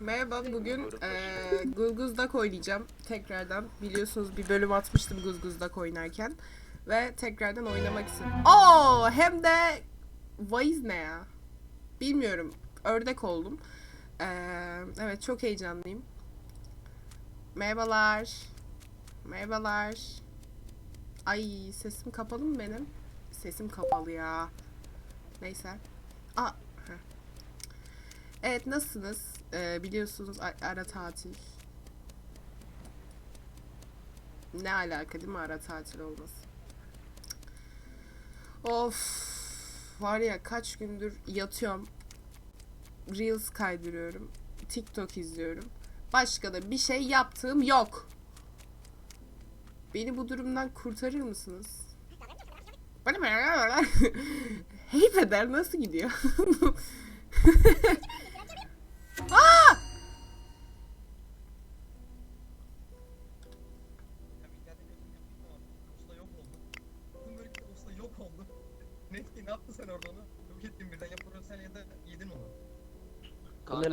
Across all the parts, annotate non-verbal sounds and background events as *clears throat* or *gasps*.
Merhaba, bugün eee Guzguzdak oynayacağım tekrardan. Biliyorsunuz bir bölüm atmıştım Guzguzdak oynarken. Ve tekrardan oynamak istedim. Oo, hem de Vaiz ne ya? Bilmiyorum. Ördek oldum. Eee, evet, çok heyecanlıyım. Merhabalar. Merhabalar. Ay, sesim kapalı mı benim? Sesim kapalı ya. Neyse. Aa. Evet nasılsınız? Ee, biliyorsunuz ara tatil. Ne alaka değil mi ara tatil olması? Of var ya kaç gündür yatıyorum. Reels kaydırıyorum. TikTok izliyorum. Başka da bir şey yaptığım yok. Beni bu durumdan kurtarır mısınız? *laughs* Hey peder nasıl gidiyor? *laughs*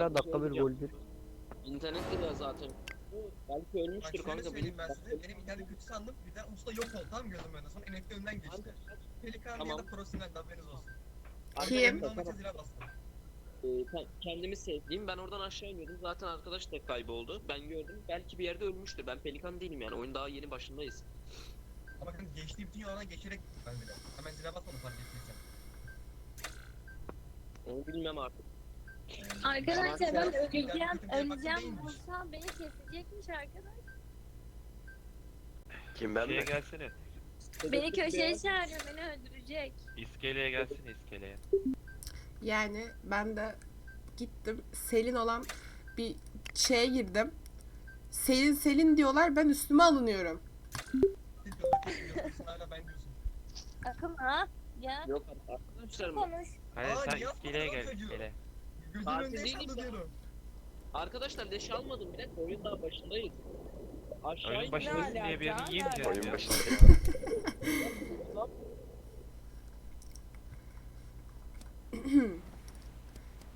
Lan dakika bir gol bir. İnternet de ya zaten. Belki ölmüştür kanka. ben Benim, size. Benim internet kötü sandım. Birden usta yok oldu tam gördüm ben de. Sonra NFT önden geçti. Pelikan ya Tamam. da profesyonel haberiniz olsun. Kim? Ee, ke- kendimi sevdiğim ben oradan aşağı iniyordum. Zaten arkadaş da kayboldu. Ben gördüm. Belki bir yerde ölmüştür. Ben pelikan değilim yani. Oyun daha yeni başındayız. Ama kanka geçtiği bütün yollardan geçerek gittim ben bile. Hemen zile basmadım fark ettiysen. Onu bilmem artık. Arkadaşlar ben öleceğim, öleceğim bulsam beni kesecekmiş arkadaş. Kim ben Şeye mi? gelsene. Beni köşeye çağırıyor, beni öldürecek. İskeleye gelsene iskeleye. Yani ben de gittim Selin olan bir şeye girdim. Selin Selin diyorlar ben üstüme alınıyorum. Akım ha? Ya Yok arkadaşlar mı? konuş. Hayır Aa, sen niye iskeleye gel lan Tatil değilim ben. diyorum. Arkadaşlar leş almadım bile. Oyun daha başındayız. Aşağı Oyun in- başındasın diye bir yerini yiyemeyeceğiz Oyun ya. başında.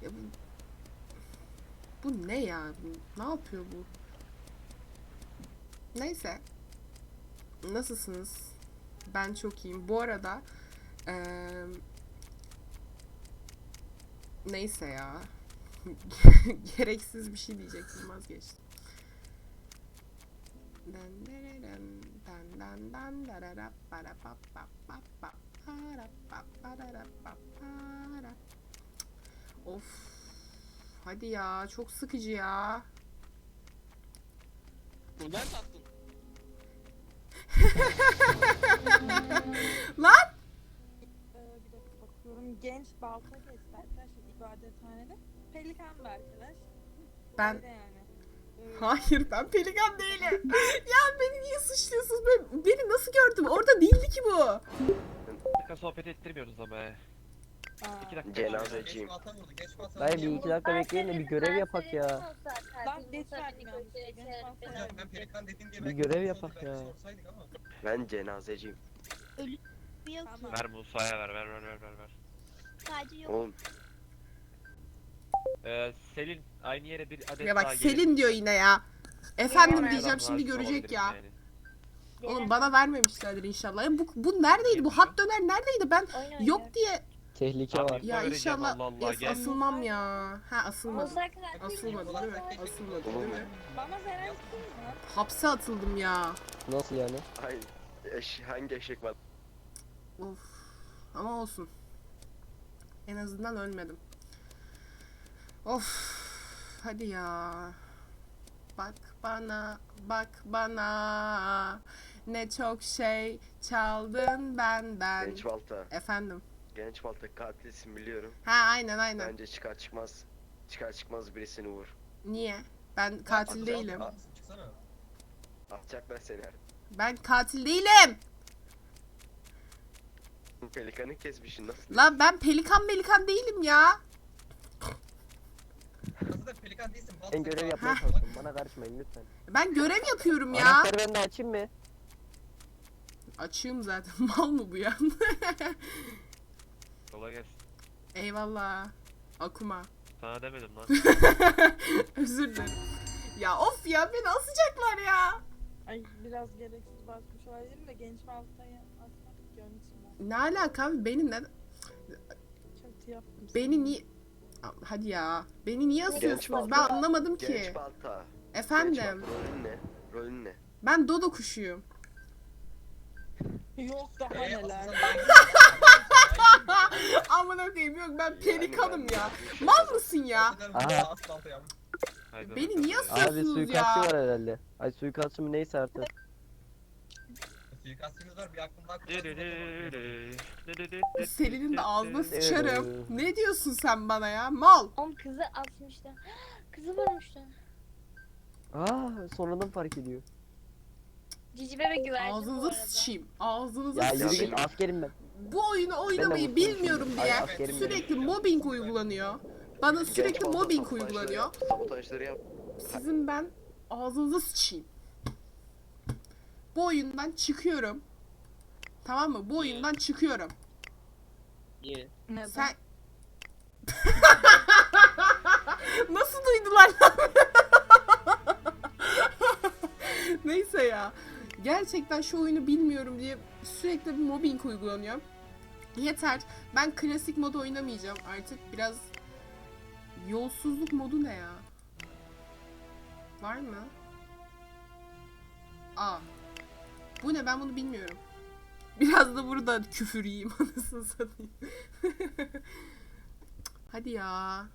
Ya bu, bu ne ya? Bu, ne yapıyor bu? Neyse. Nasılsınız? Ben çok iyiyim. Bu arada eee, neyse ya. *laughs* Gereksiz bir şey diyecektim vazgeçtim. Of. Hadi ya çok sıkıcı ya. Buradan taktın. *laughs* Lan! Ee, bir dakika bakıyorum. Genç balta kesti arkadaşlar ibadethanede. Pelikan bir arkadaş. Ben Öyle yani. Hayır ben pelikan değilim. *laughs* ya beni niye suçluyorsunuz? Ben, beni nasıl gördüm? Orada değildi ki bu. Dakika sohbet ettirmiyoruz ama. he. aa, İki dakika. Cenazeciyim. Dayı bir iki dakika bekleyin de bir görev yapak ya. Lan geç verdim. Genç ben Bir görev yapak ya. Ben cenazeciyim. Tamam. Ver Musa'ya ver ver ver ver ver. ver. Oğlum Ee, Selin aynı yere bir adet Ya daha bak gelip- Selin diyor yine ya. Efendim diyeceğim şimdi görecek ya. yani. Oğlum bana vermemişlerdir inşallah. Ya bu, bu neredeydi? Bu hat döner neredeydi? Ben yok diye. Tehlike Abi, var. Ya inşallah Allah Allah, Yes, gel. asılmam ya. Ha asılmadım. Olsa katil Asılmadı değil mi? Asılmadı değil mi? Bana kim ya? Hapse atıldım ya. Nasıl yani? ay eş, hangi eşek var? Of. Ama olsun. En azından ölmedim. Of. Hadi ya. Bak bana, bak bana. Ne çok şey çaldın benden. Genç balta. Efendim. Genç balta katilsin biliyorum. Ha aynen aynen. Bence çıkar çıkmaz. Çıkar çıkmaz birisini vur. Niye? Ben katil değilim. Atacaklar seni. Ben katil değilim. Pelikanı kesmişsin nasıl? La ben pelikan pelikan değilim ya. Nasıl da pelikan değilsin. Ben görev yapmaya çalışıyorum. Bana karışmayın lütfen. Ben görev yapıyorum ya. Anahtarı ben de açayım mı? Açığım zaten. *laughs* Mal mı bu ya? *laughs* Kolay gelsin. Eyvallah. Akuma. Sana demedim lan. *laughs* Özür dilerim. Ya of ya beni asacaklar ya. Ay biraz gereksiz basmış olabilirim de genç baltayı atmadık Ne alaka abi beni ne kötü yaptım. beni niye Hadi ya. Beni niye Genç asıyorsunuz? Ben balta. anlamadım Genç ki. balta. Efendim. Genç balta. Rolün ne? Rolün ne? Ben dodo kuşuyum. Yok daha neler. *laughs* Amına koyayım yok ben pelikanım ya. şey Mal mısın ya? Aha. Beni niye ya. asıyorsun? Abi suikastçı ya. var herhalde. Ay suikastçı mı neyse artık. Suikastçımız var bir Selin'in de ağzına sıçarım. Ne diyorsun sen bana ya? Mal. Oğlum kızı atmışlar. *gasps* Kızı vurmuşlar. Aa sonradan fark ediyor. Cici bebek güvercin bu Ağzınıza arada. sıçayım. Ağzınıza Ya yürü sıçayım. git askerim ben. Bu oyunu oynamayı bilmiyorum diye askerim sürekli benim. mobbing uygulanıyor. Bana sürekli mobbing uygulanıyor. Sabotajları yap. Sizin ben ağzınıza sıçayım. Bu oyundan çıkıyorum. Tamam mı? Bu oyundan çıkıyorum. Niye? Neden? Sen... *laughs* Nasıl duydular lan? *laughs* Neyse ya. Gerçekten şu oyunu bilmiyorum diye sürekli bir mobbing uygulanıyor. Yeter. Ben klasik modu oynamayacağım artık. Biraz yolsuzluk modu ne ya? Var mı? Aa. Bu ne? Ben bunu bilmiyorum. Biraz da burada küfür yiyeyim anasını satayım. Hadi ya.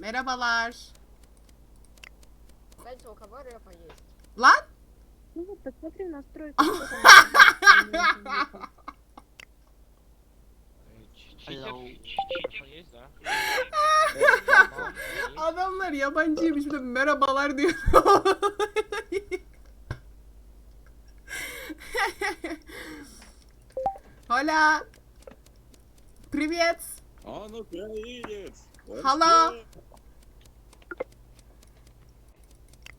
Merhabalar. Lan? Ну, посмотри в настройки. Adamlar yabancıymış bir de merhabalar diyor. Hola. Привет. А, ну привет! Hello.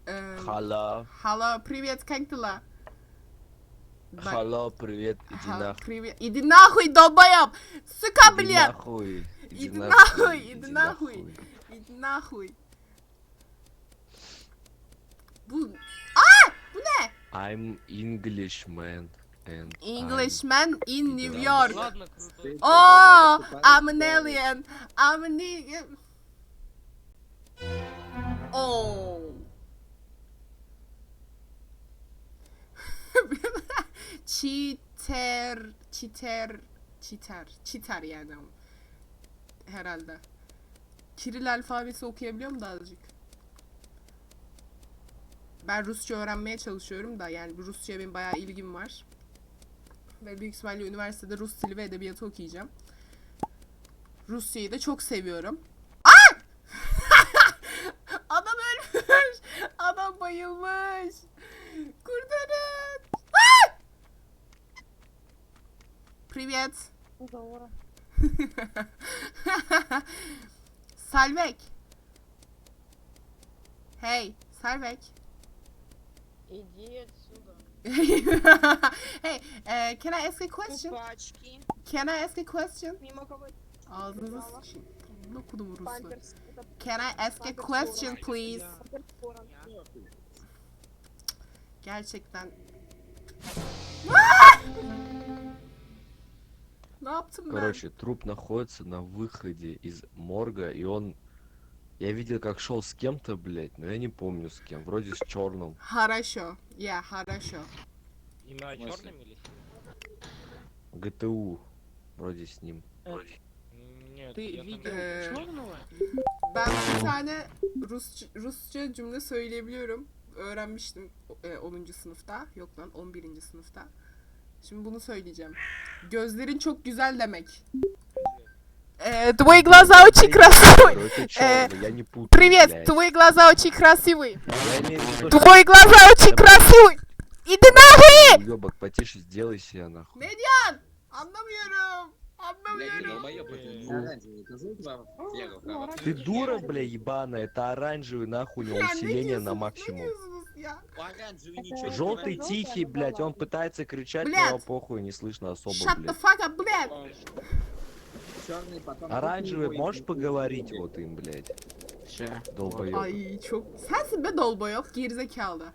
Эм, Hala. Hello, привет, как дела? Ба- Hala привет, иди Ха- нахуй. Привет. Иди нахуй, долбоеб! Сука, Иди блядь! нахуй. Иди нахуй, иди нахуй. Иди нахуй. Bu... Aa! Bu ne? I'm Englishman. And Englishman in New York. Ладно, круто. Oh, I'm an alien. I'm an alien. Oh. Çiter, çiter, çiter, çiter yani ama. herhalde. Kiril alfabesi okuyabiliyor mu da azıcık? Ben Rusça öğrenmeye çalışıyorum da yani bu Rusça'ya benim bayağı ilgim var. Ve büyük ihtimalle üniversitede Rus dili ve edebiyatı okuyacağım. Rusya'yı da çok seviyorum. Aa! *laughs* Adam ölmüş. Adam bayılmış. Kurtarın. Aa! *laughs* Привет. Doğru. Salvek. Hey, Salvek. İdi отсюда. hey, uh, can I ask a question? Пачки. Can I ask a question? Ağzınıza sıçayım. Ne okudum Rus'u? Can I ask a question please? Gerçekten. Ah! ne yaptım ben? Короче, труп находится на выходе из морга, и он... Я видел, как шел с кем-то, блядь, но я не помню с кем. Вроде с черным. Хорошо. Yeah, хорошо. Имя черным или ГТУ. Вроде с ним. Нет, Ты я там видел не- черного? Ben bir tane Rusça, Rusça cümle söyleyebiliyorum. Öğrenmiştim e, 10. sınıfta. Yok lan 11. sınıfta. Şimdi bunu söyleyeceğim. Gözlerin çok güzel demek. Э, твои глаза очень красивые. Э, Привет, блядь. твои глаза очень красивые. Твои глаза очень красивые. Иди нахуй! Ёбок, потише сделай себя нахуй. Diyorsun? Anlamıyorum. Anlamıyorum. Ты дура, бля, ебаная, это оранжевый, нахуй, у него усиление на? Ne максимум. Желтый тихий, блядь, он пытается кричать, но похуй не слышно особо, блядь. fuck up, блядь. Черный потом... Оранжевый, можешь поговорить вот им, блядь? Долбоёб. Ay çok... Sensin be dolboyok gerizekalı.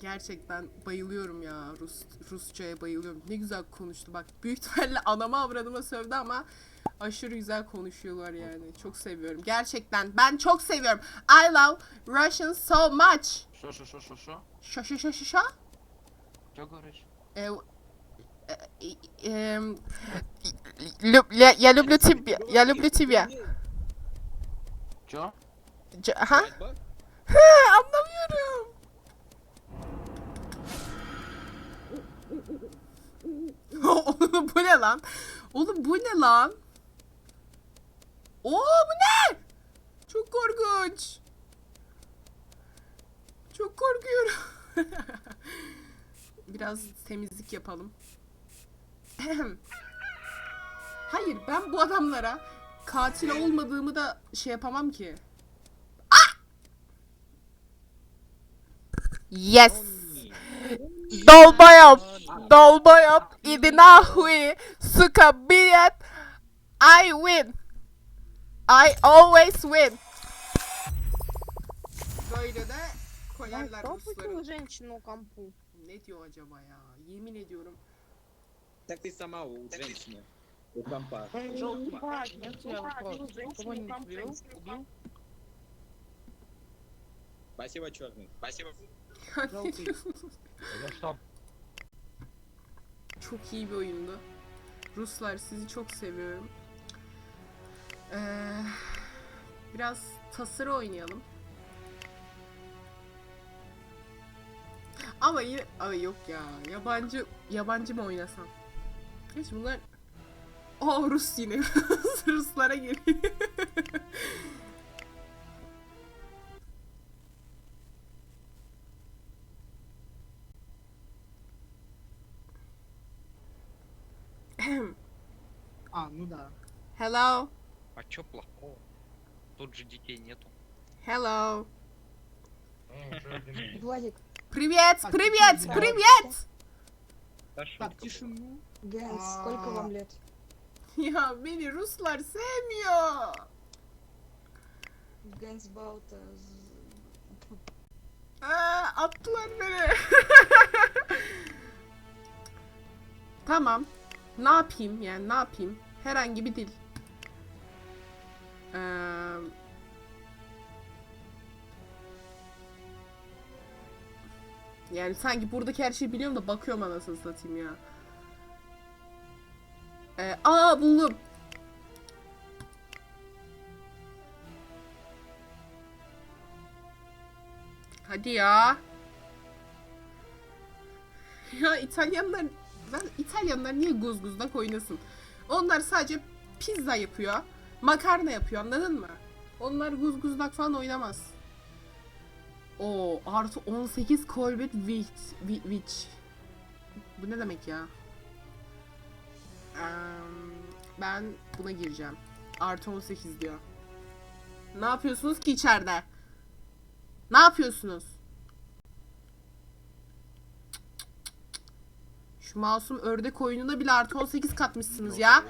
Gerçekten bayılıyorum ya Rus Rusçaya bayılıyorum. Ne güzel konuştu bak. Büyük ihtimalle anama avradıma sövdü ama aşırı güzel konuşuyorlar yani. Çok seviyorum. Gerçekten ben çok seviyorum. I love Russian so much. Что, что, что, что, что? Şa şa şa şa şa. Что говоришь? Е, е, е, ем, люб- я, я люблю тебя. Я люблю тебя. Чё? C- ha? Бак? Anlamıyorum. *laughs* Oğlum bu ne lan? Oğlum bu ne lan? Oo bu ne? Çok korkunç. Çok korkuyorum. *laughs* Biraz temizlik yapalım. *clears throat* Hayır ben bu adamlara katil olmadığımı da şey yapamam ki. Ah! Yes. Dolma yap. Dolma yap. İdinahui. Sukabiyet. I win. I always win. Böyle de koyarlar Rusları. Ne diyor acaba ya? Yemin ediyorum. Так ты сама у женщины. У компа. Спасибо, черный. Спасибо. За что? Çok iyi bir oyundu. Ruslar sizi çok seviyorum. Ee, biraz tasarı oynayalım. Ama yine ama yok ya. Yabancı yabancı mı oynasam? Hiç bunlar Aa Rus yine. Ruslara geliyor. А, ну да. Hello. А чё плохого? Тут же детей нету. Hello. Владик, Привет, привет, да. привет! Да Так, шутка тишину. Гэнс, А. сколько вам лет? Ya beni Ruslar sevmiyor. Гэнс Баута. Aa, attılar beni. *laughs* tamam. Ne yapayım yani ne yapayım? Herhangi bir dil. Ee, yani sanki buradaki her şeyi biliyorum da bakıyorum anasını satayım ya. Ee, aa buldum. Hadi ya. *laughs* Ya İtalyanlar ben İtalyanlar niye guzguzdak oynasın? Onlar sadece pizza yapıyor. Makarna yapıyor anladın mı? Onlar guzguzdak falan oynamaz. O artı 18 Colbert Witch. Witch. Bu ne demek ya? Eee, ben buna gireceğim. Artı 18 diyor. Ne yapıyorsunuz ki içeride? Ne yapıyorsunuz? Şu masum ördek oyununa bile artı 18 katmışsınız ya.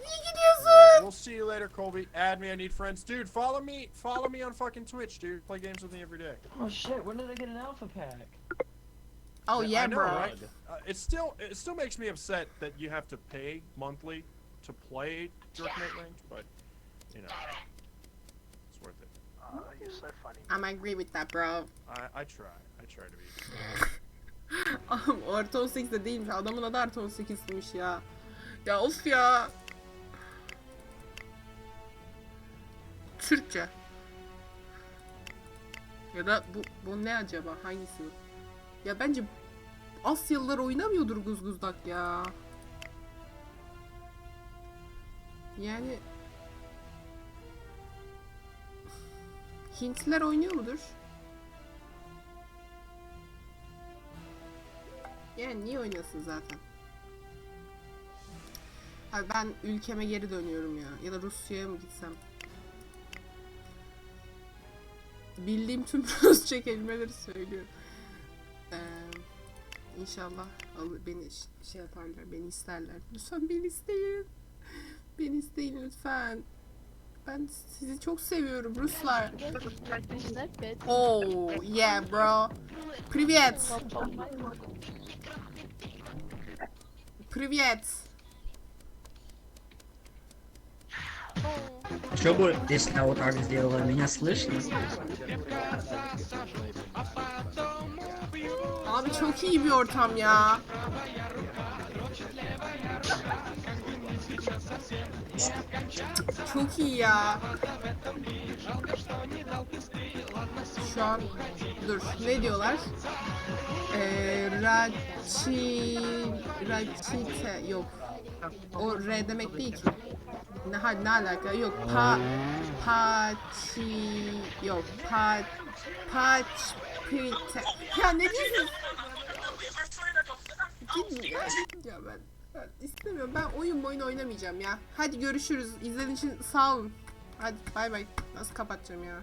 Niye gidiyorsun? We'll see you later, Colby. Add me. I need friends, dude. Follow me. Follow me on fucking Twitch, dude. Play games with me every day. Oh shit, when did I get an alpha pack? Oh I yeah know, bro. right? Uh, it still it still makes me upset that you have to pay monthly to play Jerkmate Range, but you know, it's worth it. I'm agree with that bro. I, I try. I try to be. Oğlum artı 18 de değilmiş. Adamın adı artı 18'miş ya. Ya of ya. Türkçe. Ya da bu, bu ne acaba? Hangisi bu? Ya bence Asyalılar oynamıyordur guzguzdak ya. Yani Hintliler oynuyor mudur? Yani niye oynasın zaten? Abi ben ülkeme geri dönüyorum ya. Ya da Rusya'ya mı gitsem? bildiğim tüm *laughs* Rusça kelimeleri söylüyorum. Ee, inşallah alır, beni ş- şey yaparlar, beni isterler. Lütfen beni isteyin. Beni isteyin lütfen. Ben sizi çok seviyorum Ruslar. Oh yeah bro. Привет. Привет. Что будет, если я вот так сделаю? Меня слышно? Abi çok iyi bir ortam ya. Çok iyi ya. Şu an dur ne diyorlar? Ee, raçi raçite yok. O R demek değil ki. Ne ha ne alaka? Yok pa paçi yok pa paç pite. Ya ne diyorsun? Ya. Ya ben, ben istemiyorum. Ben oyun oyun oynamayacağım ya. Hadi görüşürüz. İzlediğiniz için sağ olun. Hadi bay bay. Nasıl kapatacağım ya?